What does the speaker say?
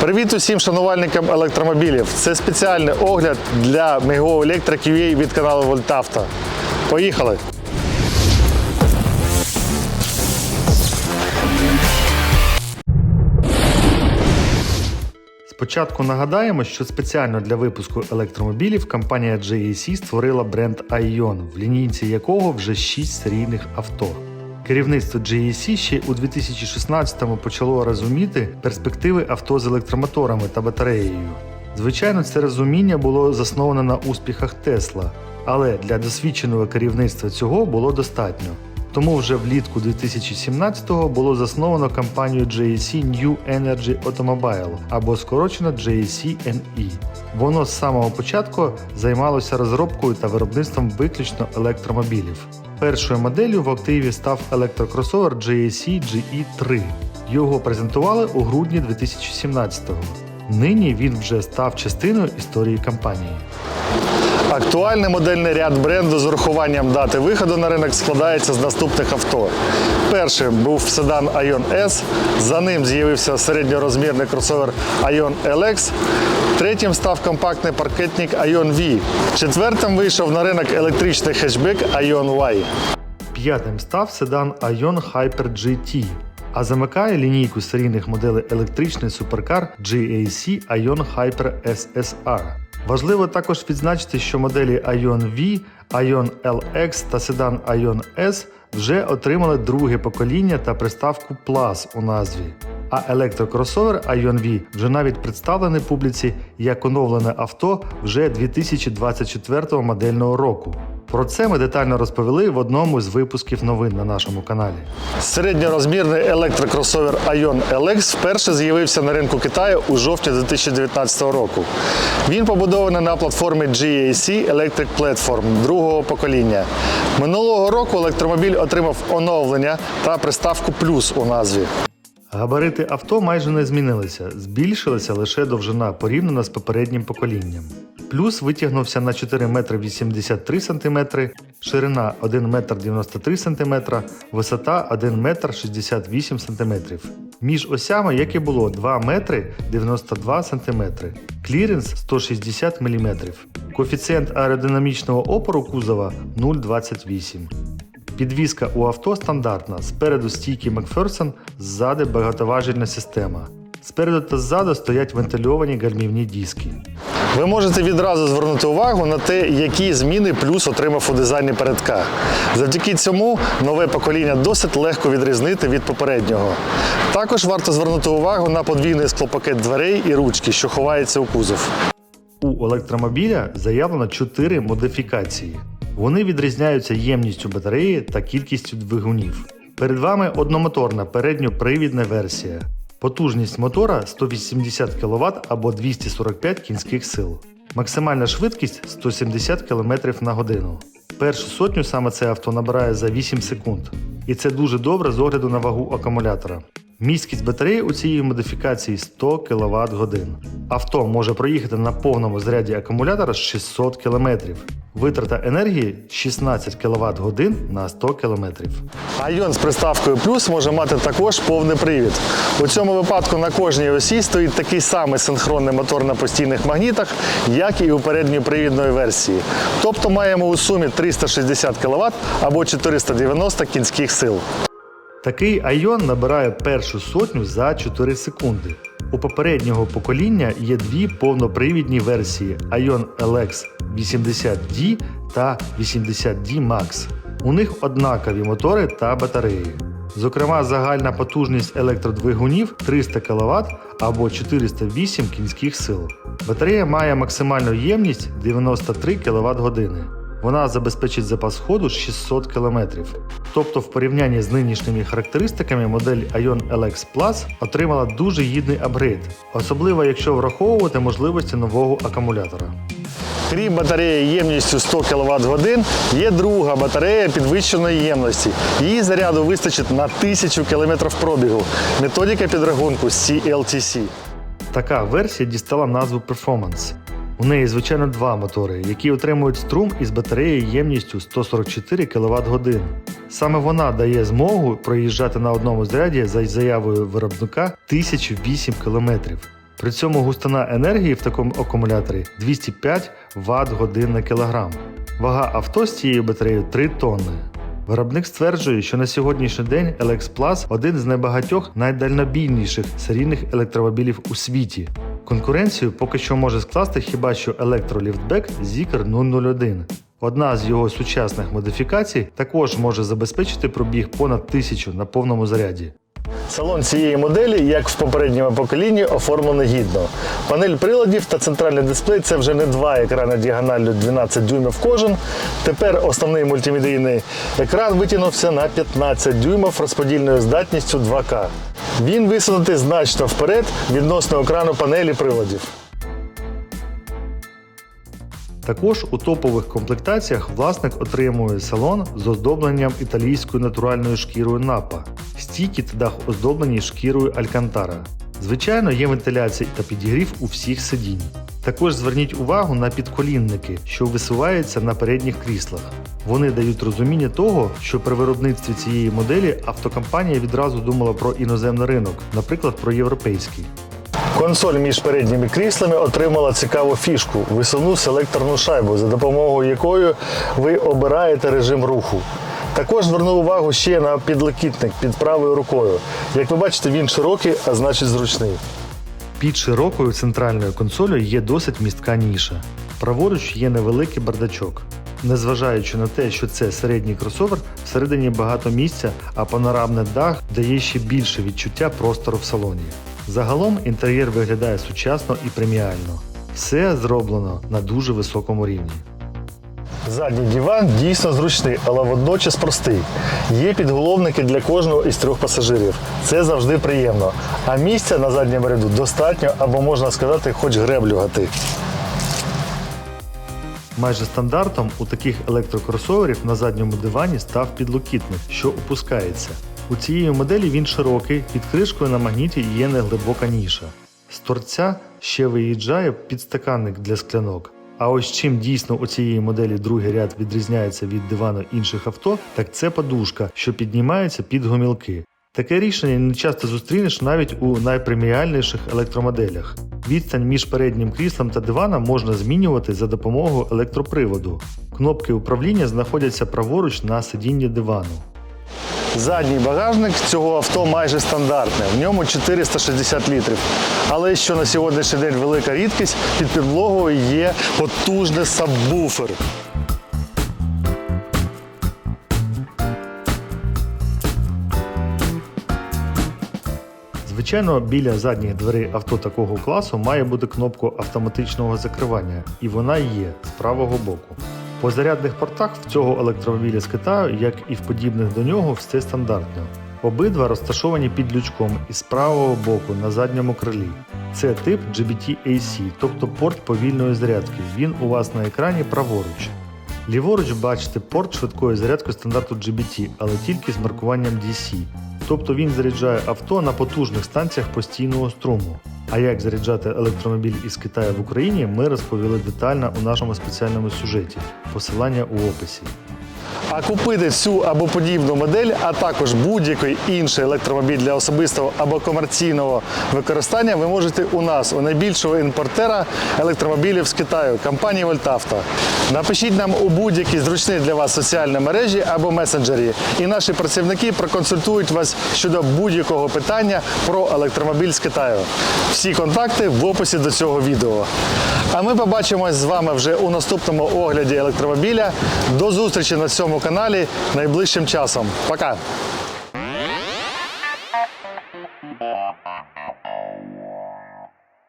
Привіт усім шанувальникам електромобілів. Це спеціальний огляд для Mego Electric UA від каналу Вольтавто. Поїхали! Спочатку нагадаємо, що спеціально для випуску електромобілів компанія JAC створила бренд Ion, в лінійці якого вже 6 серійних авто. Керівництво JAC ще у 2016-му почало розуміти перспективи авто з електромоторами та батареєю. Звичайно, це розуміння було засноване на успіхах Тесла, але для досвідченого керівництва цього було достатньо. Тому вже влітку 2017-го було засновано компанію JAC New Energy Automobile або скорочено JAC NE. Воно з самого початку займалося розробкою та виробництвом виключно електромобілів. Першою моделлю в активі став електрокросовер JAC GE3. Його презентували у грудні 2017-го. Нині він вже став частиною історії компанії. Актуальний модельний ряд бренду з урахуванням дати виходу на ринок складається з наступних авто. Першим був седан Ion S, за ним з'явився середньорозмірний кросовер Ion LX, третім став компактний паркетник Ion V, четвертим вийшов на ринок електричний хетчбек Ion Y. П'ятим став седан Ion Hyper GT, а замикає лінійку серійних моделей електричний суперкар GAC Ion Hyper SSR. Важливо також відзначити, що моделі Ion V, Ion LX та седан Ion S вже отримали друге покоління та приставку Plus у назві. А електрокросовер Ion V вже навіть представлений публіці як оновлене авто вже 2024 модельного року. Про це ми детально розповіли в одному з випусків новин на нашому каналі. Середньорозмірний електрокросовер Ion LX вперше з'явився на ринку Китаю у жовтні 2019 року. Він побудований на платформі GAC Electric Platform другого покоління. Минулого року електромобіль отримав оновлення та приставку плюс у назві. Габарити авто майже не змінилися, збільшилася лише довжина порівняно з попереднім поколінням. Плюс витягнувся на 4 метри 83 см, ширина 1 метр 93 см, висота 1 метр 68 см. Між осями, як і було, 2 метри 92 см, кліренс 160 мм. Коефіцієнт аеродинамічного опору кузова 0,28. Підвізка у авто стандартна. Спереду стійки Макферсон, ззади багатоважільна система. Спереду та ззаду стоять вентильовані гальмівні диски. Ви можете відразу звернути увагу на те, які зміни плюс отримав у дизайні передка. Завдяки цьому нове покоління досить легко відрізнити від попереднього. Також варто звернути увагу на подвійний склопакет дверей і ручки, що ховається у кузов. У електромобіля заявлено 4 модифікації. Вони відрізняються ємністю батареї та кількістю двигунів. Перед вами одномоторна передньопривідна версія. Потужність мотора 180 кВт або 245 кінських сил. Максимальна швидкість 170 км на годину. Першу сотню саме це авто набирає за 8 секунд. І це дуже добре з огляду на вагу акумулятора. Міськість батареї у цієї модифікації 100 кВт годин. Авто може проїхати на повному заряді акумулятора 600 км. Витрата енергії 16 кВт годин на 100 км. Айон з приставкою плюс може мати також повний привід. У цьому випадку на кожній осі стоїть такий самий синхронний мотор на постійних магнітах, як і у передньопривідної версії. Тобто маємо у сумі 360 кВт або 490 кінських сил. Такий айон набирає першу сотню за 4 секунди. У попереднього покоління є дві повнопривідні версії Ion LX 80D та 80D Max. У них однакові мотори та батареї. Зокрема, загальна потужність електродвигунів 300 кВт або 408 кінських сил. Батарея має максимальну ємність 93 кВт години. Вона забезпечить запас ходу 600 км. Тобто, в порівнянні з нинішніми характеристиками модель Ion LX Plus отримала дуже гідний апгрейд, особливо якщо враховувати можливості нового акумулятора. Крім батареї ємністю 100 кВт годин, є друга батарея підвищеної ємності. Її заряду вистачить на 1000 км пробігу. Методика підрахунку CLTC. Така версія дістала назву Performance. У неї, звичайно, два мотори, які отримують струм із батареї ємністю 144 кВт годин. Саме вона дає змогу проїжджати на одному заряді за заявою виробника 1008 км. При цьому густина енергії в такому акумуляторі 205 Вт годин на кілограм. Вага авто з цією батареєю 3 тонни. Виробник стверджує, що на сьогоднішній день LX Plus один з найбагатьох найдальнобійніших серійних електромобілів у світі. Конкуренцію поки що може скласти хіба що електроліфтбек Zikr 001. Одна з його сучасних модифікацій також може забезпечити пробіг понад тисячу на повному заряді. Салон цієї моделі, як в попередньому поколінні, оформлений гідно. Панель приладів та центральний дисплей це вже не два екрани діагоналлю 12 дюймів кожен. Тепер основний мультимедійний екран витягнувся на 15 дюймів розподільною здатністю 2К. Він висунутий значно вперед відносно екрану панелі приладів. Також у топових комплектаціях власник отримує салон з оздобленням італійською натуральною шкірою напа, стійки та дах оздоблені шкірою Алькантара. Звичайно, є вентиляція та підігрів у всіх сидінь. Також зверніть увагу на підколінники, що висуваються на передніх кріслах. Вони дають розуміння того, що при виробництві цієї моделі автокомпанія відразу думала про іноземний ринок, наприклад, про європейський. Консоль між передніми кріслами отримала цікаву фішку висувну селекторну шайбу, за допомогою якої ви обираєте режим руху. Також звернув увагу ще на підлокітник під правою рукою. Як ви бачите, він широкий, а значить зручний. Під широкою центральною консолью є досить містка ніша. Праворуч є невеликий бардачок. Незважаючи на те, що це середній кросовер, всередині багато місця, а панорамний дах дає ще більше відчуття простору в салоні. Загалом інтер'єр виглядає сучасно і преміально. Все зроблено на дуже високому рівні. Задній диван дійсно зручний, але водночас простий. Є підголовники для кожного із трьох пасажирів. Це завжди приємно. А місця на задньому ряду достатньо, або можна сказати, хоч греблю гати. Майже стандартом у таких електрокросоверів на задньому дивані став підлокітник, що опускається. У цієї моделі він широкий, під кришкою на магніті є неглибока ніша. З торця ще виїжджає підстаканник для склянок. А ось чим дійсно у цієї моделі другий ряд відрізняється від дивану інших авто, так це подушка, що піднімається під гомілки. Таке рішення не часто зустрінеш навіть у найпреміальніших електромоделях. Відстань між переднім кріслом та диваном можна змінювати за допомогою електроприводу. Кнопки управління знаходяться праворуч на сидінні дивану. Задній багажник цього авто майже стандартний. В ньому 460 літрів. Але що на сьогоднішній день велика рідкість, під підлогою є потужний сабвуфер. Звичайно, біля задніх дверей авто такого класу має бути кнопка автоматичного закривання, і вона є з правого боку. По зарядних портах в цього електромобіля з Китаю, як і в подібних до нього, все стандартно. Обидва розташовані під лючком і з правого боку на задньому крилі. Це тип GBT-AC, тобто порт повільної зарядки. Він у вас на екрані праворуч. Ліворуч бачите порт швидкої зарядки стандарту GBT, але тільки з маркуванням DC. Тобто він заряджає авто на потужних станціях постійного струму. А як заряджати електромобіль із Китаю в Україні, ми розповіли детально у нашому спеціальному сюжеті. Посилання у описі. А купити цю або подібну модель, а також будь-який інший електромобіль для особистого або комерційного використання ви можете у нас, у найбільшого імпортера електромобілів з Китаю, компанії Вольтавто. Напишіть нам у будь-якій зручній для вас соціальній мережі або месенджері, і наші працівники проконсультують вас щодо будь-якого питання про електромобіль з Китаю. Всі контакти в описі до цього відео. А ми побачимось з вами вже у наступному огляді електромобіля. До зустрічі на цьому каналі найближчим часом. Пока!